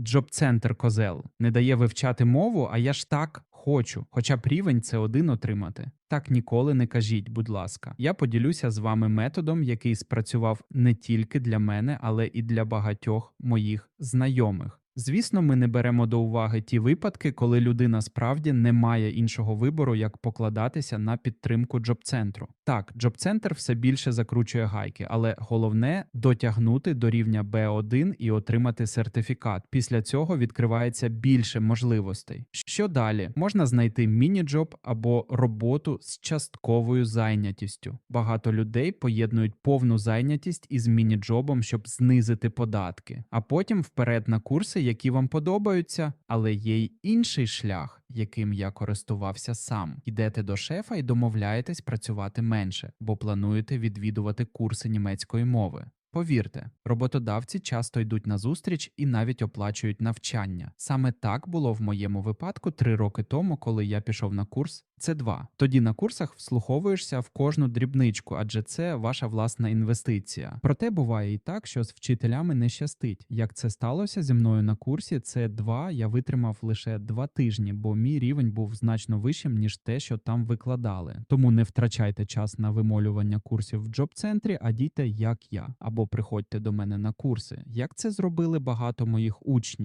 Джоб-центр козел не дає вивчати мову, а я ж так хочу, хоча б рівень це один отримати. Так ніколи не кажіть, будь ласка. Я поділюся з вами методом, який спрацював не тільки для мене, але і для багатьох моїх знайомих. Звісно, ми не беремо до уваги ті випадки, коли людина справді не має іншого вибору, як покладатися на підтримку джоб-центру. Так, джоб-центр все більше закручує гайки, але головне дотягнути до рівня B1 і отримати сертифікат. Після цього відкривається більше можливостей. Що далі? Можна знайти міні-джоб або роботу з частковою зайнятістю. Багато людей поєднують повну зайнятість із міні-джобом, щоб знизити податки, а потім вперед на курси, які вам подобаються, але є й інший шлях, яким я користувався сам. Йдете до шефа і домовляєтесь працювати менше, бо плануєте відвідувати курси німецької мови. Повірте, роботодавці часто йдуть на зустріч і навіть оплачують навчання. Саме так було в моєму випадку три роки тому, коли я пішов на курс С2. Тоді на курсах вслуховуєшся в кожну дрібничку, адже це ваша власна інвестиція. Проте буває і так, що з вчителями не щастить. Як це сталося зі мною на курсі С2 я витримав лише два тижні, бо мій рівень був значно вищим, ніж те, що там викладали. Тому не втрачайте час на вимолювання курсів в джоб-центрі, а дійте як я, або приходьте до мене на курси. Як це зробили багато моїх учнів.